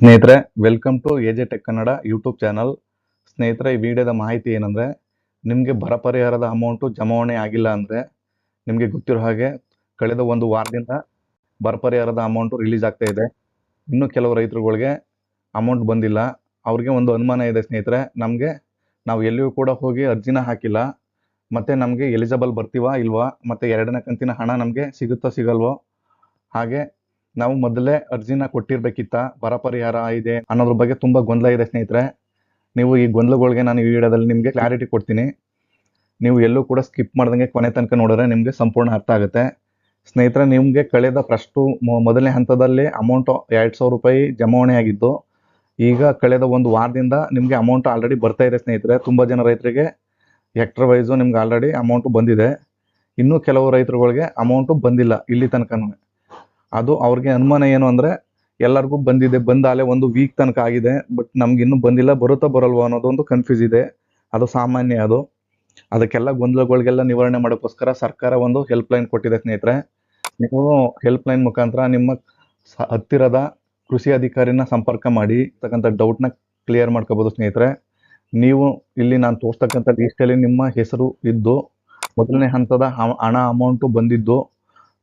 ಸ್ನೇಹಿತರೆ welcome to A J Tech Kannada YouTube channel ಸ್ನೇಹಿತರೆ, ಈ ವಿಡಿಯೋದ ಮಾಹಿತಿ ಏನಂದರೆ, ನಿಮಗೆ ಬರ ಪರಿಹಾರದ ಅಮೌಂಟು ಜಮಾವಣೆ ಆಗಿಲ್ಲ ಅಂದರೆ ನಿಮಗೆ ಗೊತ್ತಿರೋ ಹಾಗೆ ಕಳೆದ ಒಂದು ವಾರದಿಂದ ಬರ ಪರಿಹಾರದ ಅಮೌಂಟು ರಿಲೀಸ್ ಆಗ್ತಾ ಇದೆ. ಇನ್ನು ಕೆಲವು ರೈತರುಗಳಿಗೆ ಅಮೌಂಟ್ ಬಂದಿಲ್ಲ. ಅವ್ರಿಗೆ ಒಂದು ಅನುಮಾನ ಇದೆ ಸ್ನೇಹಿತರೆ, ನಮಗೆ ನಾವು ಎಲ್ಲಿಯೂ ಕೂಡ ಹೋಗಿ ಅರ್ಜಿನ ಹಾಕಿಲ್ಲ. ಮತ್ತು ನಮಗೆ ಎಲಿಜಿಬಲ್ ಬರ್ತೀವಾ ಇಲ್ವಾ? ಮತ್ತು ಎರಡನೇ ಕಂತಿನ ಹಣ ನಮಗೆ ಸಿಗುತ್ತೋ ಸಿಗಲ್ವೋ? ಹಾಗೆ ನಾವು ಮೊದಲೇ ಅರ್ಜಿನ ಕೊಟ್ಟಿರ್ಬೇಕಿತ್ತ ಬರ ಪರಿಹಾರ ಇದೆ ಅನ್ನೋದ್ರ ಬಗ್ಗೆ ತುಂಬ ಗೊಂದಲ ಇದೆ ಸ್ನೇಹಿತರೆ. ನೀವು ಈ ಗೊಂದಲಗಳಿಗೆ ನಾನು ಈ ವಿಡಿಯೋದಲ್ಲಿ ನಿಮಗೆ ಕ್ಲಾರಿಟಿ ಕೊಡ್ತೀನಿ. ನೀವು ಎಲ್ಲೂ ಕೂಡ ಸ್ಕಿಪ್ ಮಾಡ್ದಂಗೆ ಕೊನೆ ತನಕ ನೋಡಿದ್ರೆ ನಿಮಗೆ ಸಂಪೂರ್ಣ ಅರ್ಥ ಆಗುತ್ತೆ. ಸ್ನೇಹಿತರೆ, ನಿಮಗೆ ಕಳೆದ ಫಸ್ಟು ಮೊದಲನೇ ಹಂತದಲ್ಲಿ ಅಮೌಂಟು ಎರಡು ಸಾವಿರ ರೂಪಾಯಿ ಜಮಾವಣೆ ಆಗಿದ್ದು ಈಗ ಕಳೆದ ಒಂದು ವಾರದಿಂದ ನಿಮಗೆ ಅಮೌಂಟ್ ಆಲ್ರೆಡಿ ಬರ್ತಾ ಇದೆ ಸ್ನೇಹಿತರೆ. ತುಂಬ ಜನ ರೈತರಿಗೆ ಹೆಕ್ಟರ್ ವೈಸು ನಿಮ್ಗೆ ಆಲ್ರೆಡಿ ಅಮೌಂಟು ಬಂದಿದೆ. ಇನ್ನೂ ಕೆಲವು ರೈತರುಗಳಿಗೆ ಅಮೌಂಟು ಬಂದಿಲ್ಲ ಇಲ್ಲಿ ತನಕನೂ. ಅದು ಅವ್ರಿಗೆ ಅನುಮಾನ ಏನು ಅಂದರೆ ಎಲ್ಲರಿಗೂ ಬಂದಿದೆ ಬಂದಾಲೆ ಒಂದು ವೀಕ್ ತನಕ ಆಗಿದೆ ಬಟ್ ನಮ್ಗೆ ಇನ್ನೂ ಬಂದಿಲ್ಲ, ಬರುತ್ತಾ ಬರಲ್ವೋ ಅನ್ನೋದೊಂದು ಕನ್ಫ್ಯೂಸ್ ಇದೆ. ಅದು ಸಾಮಾನ್ಯ ಅದು. ಅದಕ್ಕೆಲ್ಲ ಗೊಂದಲಗಳಿಗೆಲ್ಲ ನಿವಾರಣೆ ಮಾಡೋಕ್ಕೋಸ್ಕರ ಸರ್ಕಾರ ಒಂದು ಹೆಲ್ಪ್ ಲೈನ್ ಕೊಟ್ಟಿದೆ ಸ್ನೇಹಿತರೆ. ನೀವು ಹೆಲ್ಪ್ ಲೈನ್ ಮುಖಾಂತರ ನಿಮ್ಮ ಹತ್ತಿರದ ಕೃಷಿ ಅಧಿಕಾರಿನ ಸಂಪರ್ಕ ಮಾಡಿ, ತಕ್ಕಂಥ ಡೌಟ್ನ ಕ್ಲಿಯರ್ ಮಾಡ್ಕೋಬೋದು ಸ್ನೇಹಿತರೆ. ನೀವು ಇಲ್ಲಿ ನಾನು ತೋರಿಸ್ತಕ್ಕಂಥ ಲೀಸ್ಟಲ್ಲಿ ನಿಮ್ಮ ಹೆಸರು ಇದ್ದು, ಮೊದಲನೇ ಹಂತದ ಹಣ ಅಮೌಂಟು ಬಂದಿದ್ದು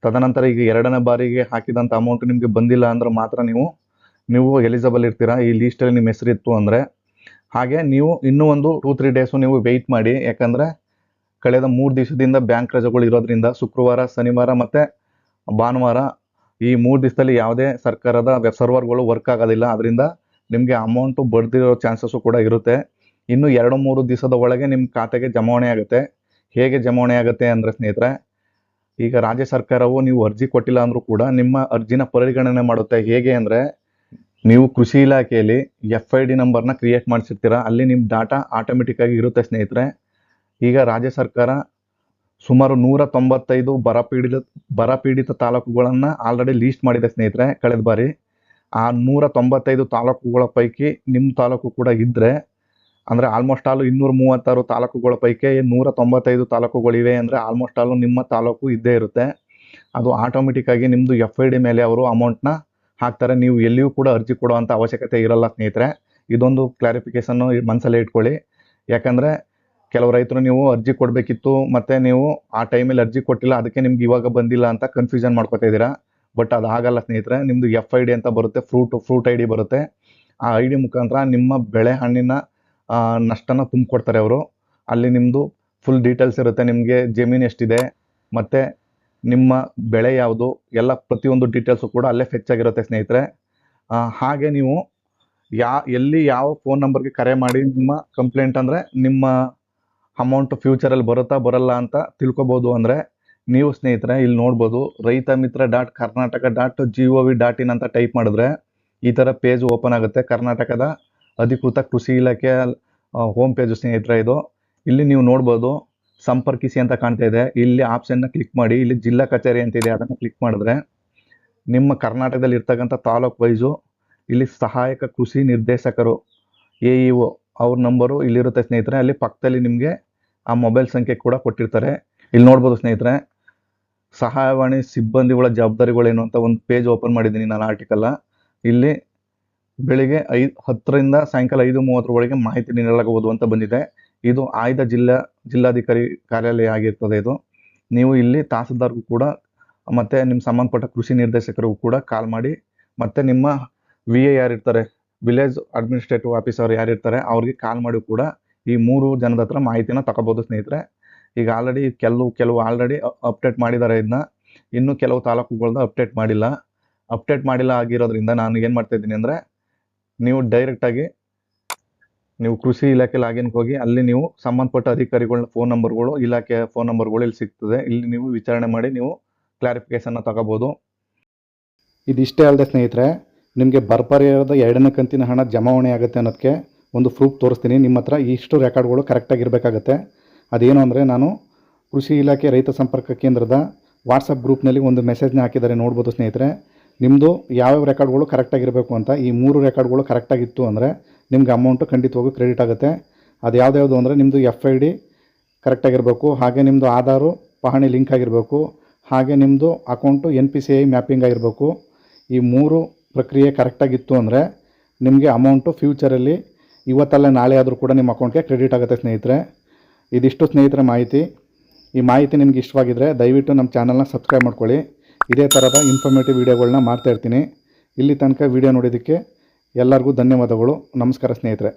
ತದನಂತರ ಈಗ ಎರಡನೇ ಬಾರಿಗೆ ಹಾಕಿದಂಥ ಅಮೌಂಟ್ ನಿಮಗೆ ಬಂದಿಲ್ಲ ಅಂದ್ರೆ ಮಾತ್ರ ನೀವು ನೀವು ಎಲಿಜಿಬಲ್ ಇರ್ತೀರಾ? ಈ ಲೀಸ್ಟಲ್ಲಿ ನಿಮ್ಮ ಹೆಸರಿತ್ತು ಅಂದರೆ. ಹಾಗೆ ನೀವು ಇನ್ನೂ ಒಂದು ಟೂ ತ್ರೀ ಡೇಸು ನೀವು ವೆಯ್ಟ್ ಮಾಡಿ. ಯಾಕಂದರೆ ಕಳೆದ ಮೂರು ದಿವಸದಿಂದ ಬ್ಯಾಂಕ್ ರಜೆಗಳು ಇರೋದ್ರಿಂದ ಶುಕ್ರವಾರ, ಶನಿವಾರ ಮತ್ತು ಭಾನುವಾರ ಈ ಮೂರು ದಿವಸದಲ್ಲಿ ಯಾವುದೇ ಸರ್ಕಾರದ ವೆಬ್ ಸರ್ವರ್ಗಳು ವರ್ಕ್ ಆಗೋದಿಲ್ಲ. ಅದರಿಂದ ನಿಮಗೆ ಅಮೌಂಟು ಬರ್ದಿರೋ ಚಾನ್ಸಸ್ಸು ಕೂಡ ಇರುತ್ತೆ. ಇನ್ನು ಎರಡು, ಮೂರು ದಿವಸದ ಒಳಗೆ ನಿಮ್ಮ ಖಾತೆಗೆ ಜಮಾವಣೆ ಆಗುತ್ತೆ. ಹೇಗೆ ಜಮಾವಣೆ ಆಗುತ್ತೆ ಅಂದರೆ ಸ್ನೇಹಿತರೆ ಈಗ ರಾಜ್ಯ ಸರ್ಕಾರವು ನೀವು ಅರ್ಜಿ ಕೊಟ್ಟಿಲ್ಲ ಅಂದರೂ ಕೂಡ ನಿಮ್ಮ ಅರ್ಜಿನ ಪರಿಗಣನೆ ಮಾಡುತ್ತೆ. ಹೇಗೆ ಅಂದರೆ ನೀವು ಕೃಷಿ ಇಲಾಖೆಯಲ್ಲಿ ಎಫ್ ಐ ಡಿ ನಂಬರ್ನ ಕ್ರಿಯೇಟ್ ಮಾಡಿಸಿರ್ತೀರಾ. ಅಲ್ಲಿ ನಿಮ್ಮ ಡಾಟಾ ಆಟೋಮೆಟಿಕ್ ಆಗಿ ಇರುತ್ತೆ ಸ್ನೇಹಿತರೆ. ಈಗ ರಾಜ್ಯ ಸರ್ಕಾರ ಸುಮಾರು ನೂರ ತೊಂಬತ್ತೈದು ಬರ ಪೀಡಿತ, ಬರ ತಾಲೂಕುಗಳನ್ನು ಆಲ್ರೆಡಿ ಲೀಸ್ಟ್ ಮಾಡಿದೆ ಸ್ನೇಹಿತರೆ ಕಳೆದ ಬಾರಿ. ಆ ನೂರ ತೊಂಬತ್ತೈದು ತಾಲೂಕುಗಳ ಪೈಕಿ ನಿಮ್ಮ ತಾಲೂಕು ಕೂಡ ಇದ್ದರೆ ಅಂದರೆ ಆಲ್ಮೋಸ್ಟ್ ಆಲ್ ಇನ್ನೂರ ಮೂವತ್ತಾರು ತಾಲೂಕುಗಳ ಪೈಕಿ ನೂರ ತೊಂಬತ್ತೈದು ತಾಲೂಕುಗಳಿವೆ ಅಂದರೆ ಆಲ್ಮೋಸ್ಟ್ ಆಲ್ ನಿಮ್ಮ ತಾಲೂಕು ಇದ್ದೇ ಇರುತ್ತೆ. ಅದು ಆಟೋಮೆಟಿಕ್ ಆಗಿ ನಿಮ್ಮದು ಎಫ್ ಐ ಡಿ ಮೇಲೆ ಅವರು ಅಮೌಂಟ್ನ ಹಾಕ್ತಾರೆ. ನೀವು ಎಲ್ಲಿಯೂ ಕೂಡ ಅರ್ಜಿ ಕೊಡುವಂಥ ಅವಶ್ಯಕತೆ ಇರಲ್ಲ ಸ್ನೇಹಿತರೆ. ಇದೊಂದು ಕ್ಲಾರಿಫಿಕೇಷನ್ನು ಮನಸ್ಸಲ್ಲೇ ಇಟ್ಕೊಳ್ಳಿ. ಯಾಕಂದರೆ ಕೆಲವು ರೈತರು ನೀವು ಅರ್ಜಿ ಕೊಡಬೇಕಿತ್ತು ಮತ್ತು ನೀವು ಆ ಟೈಮಲ್ಲಿ ಅರ್ಜಿ ಕೊಟ್ಟಿಲ್ಲ, ಅದಕ್ಕೆ ನಿಮ್ಗೆ ಇವಾಗ ಬಂದಿಲ್ಲ ಅಂತ ಕನ್ಫ್ಯೂಷನ್ ಮಾಡ್ಕೊತಾ ಇದ್ದೀರಾ? ಬಟ್ ಅದು ಆಗಲ್ಲ ಸ್ನೇಹಿತರೆ. ನಿಮ್ಮದು ಎಫ್ ಐ ಡಿ ಅಂತ ಬರುತ್ತೆ ಫ್ರೂಟ್ ಫ್ರೂಟ್ ಐ ಡಿ ಬರುತ್ತೆ. ಆ ಐ ಡಿ ಮುಖಾಂತರ ನಿಮ್ಮ ಬೆಳೆ ಹಣ್ಣಿನ ನಷ್ಟನ ತುಂಬಿಕೊಡ್ತಾರೆ ಅವರು. ಅಲ್ಲಿ ನಿಮ್ಮದು ಫುಲ್ ಡೀಟೇಲ್ಸ್ ಇರುತ್ತೆ. ನಿಮಗೆ ಜಮೀನು ಎಷ್ಟಿದೆ, ಮತ್ತು ನಿಮ್ಮ ಬೆಳೆ ಯಾವುದು, ಎಲ್ಲ ಪ್ರತಿಯೊಂದು ಡೀಟೇಲ್ಸು ಕೂಡ ಅಲ್ಲೇ ಫೆಚ್ ಆಗಿರುತ್ತೆ ಸ್ನೇಹಿತರೆ. ಹಾಗೆ ನೀವು ಯಾ, ಎಲ್ಲಿ ಯಾವ ಫೋನ್ ನಂಬರ್ಗೆ ಕರೆ ಮಾಡಿ ನಿಮ್ಮ ಕಂಪ್ಲೇಂಟ್ ಅಂದರೆ ನಿಮ್ಮ ಅಮೌಂಟ್ ಫ್ಯೂಚರಲ್ಲಿ ಬರುತ್ತಾ ಬರಲ್ಲ ಅಂತ ತಿಳ್ಕೊಬೋದು ಅಂದರೆ ನೀವು ಸ್ನೇಹಿತರೆ ಇಲ್ಲಿ ನೋಡ್ಬೋದು Raita Mitra dot Karnataka dot G O V dot ಅಂತ ಟೈಪ್ ಮಾಡಿದ್ರೆ ಈ ಥರ ಪೇಜ್ ಓಪನ್ ಆಗುತ್ತೆ ಕರ್ನಾಟಕದ ಅಧಿಕೃತ ಕೃಷಿ ಇಲಾಖೆಯ ಹೋಮ್ ಪೇಜು ಸ್ನೇಹಿತರೆ ಇದು. ಇಲ್ಲಿ ನೀವು ನೋಡ್ಬೋದು, ಸಂಪರ್ಕಿಸಿ ಅಂತ ಕಾಣ್ತಾ ಇದೆ. ಇಲ್ಲಿ ಆಪ್ಷನ್ನ ಕ್ಲಿಕ್ ಮಾಡಿ, ಇಲ್ಲಿ ಜಿಲ್ಲಾ ಕಚೇರಿ ಅಂತಿದೆ ಅದನ್ನು ಕ್ಲಿಕ್ ಮಾಡಿದ್ರೆ ನಿಮ್ಮ ಕರ್ನಾಟಕದಲ್ಲಿ ಇರ್ತಕ್ಕಂಥ ತಾಲೂಕು ವೈಸು ಇಲ್ಲಿ ಸಹಾಯಕ ಕೃಷಿ ನಿರ್ದೇಶಕರು ಎ ಇ ಒ ಅವ್ರ ನಂಬರು ಇಲ್ಲಿರುತ್ತೆ ಸ್ನೇಹಿತರೆ. ಅಲ್ಲಿ ಪಕ್ಕದಲ್ಲಿ ನಿಮಗೆ ಆ ಮೊಬೈಲ್ ಸಂಖ್ಯೆ ಕೂಡ ಕೊಟ್ಟಿರ್ತಾರೆ. ಇಲ್ಲಿ ನೋಡ್ಬೋದು ಸ್ನೇಹಿತರೆ, ಸಹಾಯವಾಣಿ ಸಿಬ್ಬಂದಿಗಳ ಜವಾಬ್ದಾರಿಗಳೇನು ಅಂತ ಒಂದು ಪೇಜ್ ಓಪನ್ ಮಾಡಿದ್ದೀನಿ ನಾನು ಆರ್ಟಿಕಲ್ಲ ಇಲ್ಲಿ ಬೆಳಿಗ್ಗೆ ಐದು, ಹತ್ತರಿಂದ ಸಾಯಂಕಾಲ ಐದು ಮೂವತ್ತರವರೆಗೆ ಮಾಹಿತಿ ನೀಡಲಾಗುವುದು ಅಂತ ಬಂದಿದೆ. ಇದು ಆಯ್ದ ಜಿಲ್ಲಾ, ಜಿಲ್ಲಾಧಿಕಾರಿ ಕಾರ್ಯಾಲಯ ಆಗಿರ್ತದೆ ಇದು. ನೀವು ಇಲ್ಲಿ ತಹಸೀಲ್ದಾರ್ಗೂ ಕೂಡ, ಮತ್ತು ನಿಮ್ಮ ಸಂಬಂಧಪಟ್ಟ ಕೃಷಿ ನಿರ್ದೇಶಕರಿಗೂ ಕೂಡ ಕಾಲ್ ಮಾಡಿ, ಮತ್ತು ನಿಮ್ಮ ವಿ ಎ ಯಾರಿರ್ತಾರೆ ವಿಲೇಜ್ ಅಡ್ಮಿನಿಸ್ಟ್ರೇಟಿವ್ ಆಫೀಸರ್ ಯಾರಿರ್ತಾರೆ, ಅವ್ರಿಗೆ ಕಾಲ್ ಮಾಡಿ ಕೂಡ ಈ ಮೂರು ಜನದ ಹತ್ರ ಮಾಹಿತಿನ ತಗೋಬೋದು ಸ್ನೇಹಿತರೆ. ಈಗ ಆಲ್ರೆಡಿ ಕೆಲವು ಕೆಲವು ಆಲ್ರೆಡಿ ಅಪ್ಡೇಟ್ ಮಾಡಿದ್ದಾರೆ ಇದನ್ನ ಇನ್ನೂ ಕೆಲವು ತಾಲೂಕುಗಳ್ದು ಅಪ್ಡೇಟ್ ಮಾಡಿಲ್ಲ. ಅಪ್ಡೇಟ್ ಮಾಡಿಲ್ಲ ಆಗಿರೋದ್ರಿಂದ ನಾನು ಏನು ಮಾಡ್ತಾ ಇದ್ದೀನಿ ಅಂದರೆ ನೀವು ಡೈರೆಕ್ಟಾಗಿ ನೀವು ಕೃಷಿ ಇಲಾಖೆ ಲಾಗಿನ್ಗೆ ಹೋಗಿ ಅಲ್ಲಿ ನೀವು ಸಂಬಂಧಪಟ್ಟ ಅಧಿಕಾರಿಗಳ ಫೋನ್ ನಂಬರ್ಗಳು ಇಲಾಖೆಯ ಫೋನ್ ನಂಬರ್ಗಳು ಇಲ್ಲಿ ಸಿಗ್ತದೆ. ಇಲ್ಲಿ ನೀವು ವಿಚಾರಣೆ ಮಾಡಿ ನೀವು ಕ್ಲಾರಿಫಿಕೇಷನ್ನ ತಗೋಬೋದು. ಇದಿಷ್ಟೇ ಅಲ್ಲದೆ ಸ್ನೇಹಿತರೆ, ನಿಮಗೆ ಬರ್ಪರಿಯಾದ ಎರಡನೇ ಕಂತಿನ ಹಣ ಜಮಾವಣೆ ಆಗುತ್ತೆ ಅನ್ನೋದಕ್ಕೆ ಒಂದು ಪ್ರೂಫ್ ತೋರಿಸ್ತೀನಿ. ನಿಮ್ಮ ಹತ್ರ ಇಷ್ಟು ರೆಕಾರ್ಡ್ಗಳು ಕರೆಕ್ಟಾಗಿರಬೇಕಾಗತ್ತೆ ಅದೇನು ಅಂದರೆ ನಾನು ಕೃಷಿ ಇಲಾಖೆ ರೈತ ಸಂಪರ್ಕ ಕೇಂದ್ರದ ವಾಟ್ಸಪ್ ಗ್ರೂಪ್ನಲ್ಲಿ ಒಂದು ಮೆಸೇಜ್ನ ಹಾಕಿದ್ದಾರೆ. ನೋಡ್ಬೋದು ಸ್ನೇಹಿತರೆ. ನಿಮ್ಮದು ಯಾವ್ಯಾವ ರೆಕಾರ್ಡ್ಗಳು ಕರೆಕ್ಟಾಗಿರಬೇಕು ಅಂತ ಈ ಮೂರು ರೆಕಾರ್ಡ್ಗಳು ಕರೆಕ್ಟಾಗಿತ್ತು ಅಂದರೆ ನಿಮ್ಗೆ ಅಮೌಂಟು ಖಂಡಿತವಾಗೂ ಕ್ರೆಡಿಟ್ ಆಗುತ್ತೆ. ಅದು ಯಾವುದ್ಯಾವುದು ಅಂದರೆ ನಿಮ್ಮದು ಎಫ್ ಐ ಡಿ ಕರೆಕ್ಟಾಗಿರಬೇಕು ಹಾಗೆ ನಿಮ್ಮದು ಆಧಾರು ಪಹಣಿ ಲಿಂಕ್ ಆಗಿರಬೇಕು, ಹಾಗೆ ನಿಮ್ಮದು account N P C I mapping ಆಗಿರಬೇಕು. ಈ ಮೂರು ಪ್ರಕ್ರಿಯೆ ಕರೆಕ್ಟಾಗಿತ್ತು ಅಂದರೆ ನಿಮಗೆ ಅಮೌಂಟು ಫ್ಯೂಚರಲ್ಲಿ ಇವತ್ತಲ್ಲ ನಾಳೆ ಆದರೂ ಕೂಡ ನಿಮ್ಮ ಅಕೌಂಟ್ಗೆ ಕ್ರೆಡಿಟ್ ಆಗುತ್ತೆ ಸ್ನೇಹಿತರೆ. ಇದಿಷ್ಟು ಸ್ನೇಹಿತರೆ ಮಾಹಿತಿ. ಈ ಮಾಹಿತಿ ನಿಮ್ಗೆ ಇಷ್ಟವಾಗಿದ್ದರೆ ದಯವಿಟ್ಟು ನಮ್ಮ ಚಾನಲ್ನ ಸಬ್ಸ್ಕ್ರೈಬ್ ಮಾಡ್ಕೊಳ್ಳಿ. ಇದೇ ಥರದ ಇನ್ಫಾರ್ಮೇಟಿವ್ ವೀಡಿಯೋಗಳನ್ನ ಮಾಡ್ತಾಯಿರ್ತೀನಿ ಇಲ್ಲಿ ತನಕ ವೀಡಿಯೋ ನೋಡಿದ್ದಕ್ಕೆ ಎಲ್ಲರಿಗೂ ಧನ್ಯವಾದಗಳು. ನಮಸ್ಕಾರ ಸ್ನೇಹಿತರೆ.